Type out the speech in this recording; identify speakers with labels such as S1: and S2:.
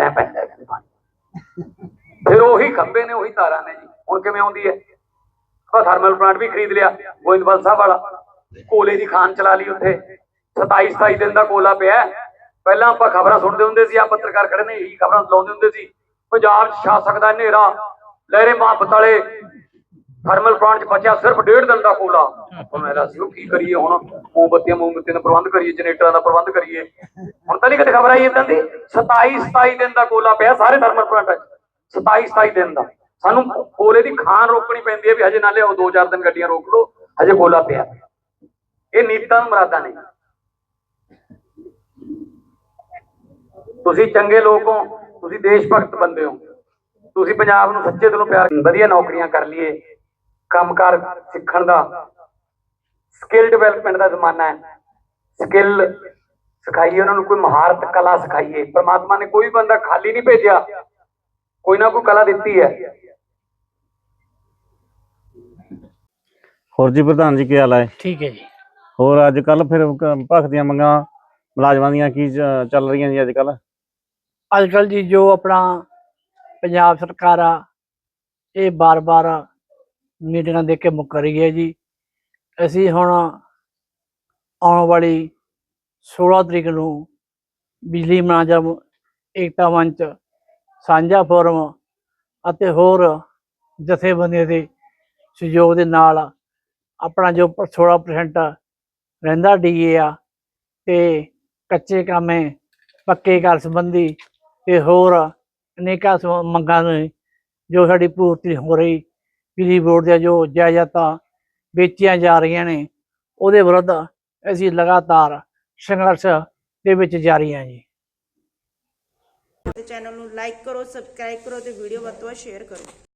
S1: ਐਂ ਪੈਂਦਾ ਕਹਿੰਦੇ ਪਾਣੀ ਫਿਰ ਉਹੀ ਖੰਭੇ ਨੇ, ਉਹੀ ਤਾਰਾਂ ਨੇ ਜੀ। ਹੁਣ ਕਿਵੇਂ ਆਉਂਦੀ ਹੈ? ਆਪਾਂ ਥਰਮਲ ਪਲਾਂਟ ਵੀ ਖਰੀਦ ਲਿਆ, ਗੋਇੰਦਵਾਲ ਸਾਹਿਬ ਵਾਲਾ। ਕੋਲੇ ਦੀ ਖਾਨ ਚਲਾ ਲਈ ਉੱਥੇ। 27 27 ਦਿਨ ਦਾ ਕੋਲਾ ਪਿਆ। ਪਹਿਲਾਂ ਆਪਾਂ ਖਬਰਾਂ ਸੁਣਦੇ ਹੁੰਦੇ ਸੀ ਆ ਪੱਤਰਕਾਰ ਖੜੇ ਨੇ, ਇਹੀ ਖਬਰਾਂ ਲਾਉਂਦੇ ਹੁੰਦੇ ਸੀ। ਪੰਜਾਬ 'ਚ ਛਾ ਸਕਦਾ ਹਨੇਰਾ। ਲਹਿਰੇ ਮਾਪਤ ਵਾਲੇ ਥਰਮਲ ਪਲਾਂਟ 'ਚ ਬਚਿਆ ਸਿਰਫ ਡੇਢ ਦਿਨ ਦਾ ਕੋਲਾ। ਹੁਣ ਮੇਰਾ ਸੀ, ਉਹ ਕੀ ਕਰੀਏ ਹੁਣ? ਮੋਮਬੱਤੀਆਂ ਮੋਮਬੱਤੀਆਂ ਦਾ ਪ੍ਰਬੰਧ ਕਰੀਏ, ਜਨਰੇਟਰਾਂ ਦਾ ਪ੍ਰਬੰਧ ਕਰੀਏ। ਤਾਂ ਨਹੀਂ ਕਦੇ ਖਬਰ ਆਈ ਇਦਾਂ ਦੀ? 27 27 ਦਿਨ ਦਾ ਕੋਲਾ ਪਿਆ ਸਾਰੇ ਥਰਮਲ ਪਲਾਂਟਾਂ 27 27 ਦਿਨ ਦਾ। ਸਾਨੂੰ ਕੋਲੇ ਦੀ ਖਾਨ ਰੋਕਣੀ ਪੈਂਦੀ ਹੈ ਵੀ ਹਜੇ ਨਾ ਲਿਆਓ 2-4 ਦਿਨ ਗੱਡੀਆਂ ਰੋਕ ਲਓ, ਹਜੇ ਕੋਲਾ ਪਿਆ। ਇਹ ਨੀਤਾਂ ਮੁਰਾਦਾਂ ਨੇ। ਤੁਸੀਂ ਚੰਗੇ ਲੋਕ ਹੋ, ਤੁਸੀਂ ਦੇਸ਼ ਭਗਤ ਬੰਦੇ ਹੋ। ਤੁਸੀਂ ਪੰਜਾਬ ਨੂੰ ਸੱਚੇ ਦਿਲੋਂ ਪਿਆਰ ਵਧੀਆ ਨੌਕਰੀਆਂ ਕਰ ਲਈਏ। ਕੰਮਕਾਰ ਸਿੱਖਣ ਦਾ। ਸਕਿੱਲ ਡਿਵੈਲਪਮੈਂਟ ਦਾ ਜ਼ਮਾਨਾ ਹੈ। ਸਕਿੱਲ ਸਿਖਾਈਏ ਉਹਨਾਂ ਨੂੰ ਕੋਈ ਮਹਾਰਤ ਕਲਾ ਸਿਖਾਈਏ। ਪ੍ਰਮਾਤਮਾ ਨੇ ਕੋਈ ਬੰਦਾ ਖਾਲੀ ਨਹੀਂ ਭੇਜਿਆ। ਕੋਈ ਨਾ ਕੋਈ ਕਲਾ ਦਿੱਤੀ ਹੈ।
S2: ਹੋਰ ਜੀ ਪ੍ਰਧਾਨ ਜੀ ਕੀ ਹਾਲ ਹੈ?
S3: ਠੀਕ ਹੈ ਜੀ।
S2: ਹੋਰ ਅੱਜ ਕੱਲ ਫਿਰ ਭਖ ਦੀਆਂ ਮੰਗਾਂ ਮੁਲਾਜ਼ਮਾਂ ਦੀਆਂ ਕੀ ਚੱਲ ਰਹੀਆਂ ਜੀ ਅੱਜ ਕੱਲ
S3: ਅੱਜ ਕੱਲ ਜੀ ਜੋ ਆਪਣਾ ਪੰਜਾਬ ਸਰਕਾਰ ਆ ਇਹ ਬਾਰ-ਬਾਰ ਮੀਟਿੰਗਾਂ ਦੇ ਕੇ ਮੁੱਕਰ ਰਹੀ ਹੈ ਜੀ। ਅਸੀਂ ਹੁਣ ਆਉਣ ਵਾਲੀ 16 ਤਰੀਕ ਨੂੰ ਬਿਜਲੀ ਮੁਲਾਜ਼ਮ ਏਕਤਾ ਮੰਚ, ਸਾਂਝਾ ਫੋਰਮ ਅਤੇ ਹੋਰ ਜਥੇਬੰਦੀਆਂ ਦੇ ਸਹਿਯੋਗ ਦੇ ਨਾਲ ਆਪਣਾ ਜੋ ਪ- 16% ਰਹਿੰਦਾ ਡੀਏ ਆ ਤੇ ਕੱਚੇ ਕਾਮੇ, ਪੱਕੇ ਘਰ ਸੰਬੰਧੀ ਤੇ ਹੋਰ ਅਨੇਕਾਂ ਸਮ- ਮੰਗਾਂ ਨੇ ਜੋ ਸਾਡੀ ਪੂਰਤੀ ਹੋ ਰਹੀ, ਬਿਜਲੀ ਬੋਰਡ ਦੀਆਂ ਜੋ ਜਾਇਦਾਦਾਂ ਵੇਚੀਆਂ ਜਾ ਰਹੀਆਂ ਨੇ, ਉਹਦੇ ਵਿਰੁੱਧ ਅਸੀਂ ਲਗਾਤਾਰ ਸੰਘਰਸ਼ ਦੇ ਵਿੱਚ ਜਾਰੀ ਹਾਂ ਜੀ।
S4: ਤੇ ਚੈਨਲ ਨੂੰ ਲਾਈਕ ਕਰੋ, ਸਬਸਕ੍ਰਾਈਬ ਕਰੋ ਤੇ ਵੀਡੀਓ ਵੱਧ ਤੋਂ ਵੱਧ ਸ਼ੇਅਰ ਕਰੋ।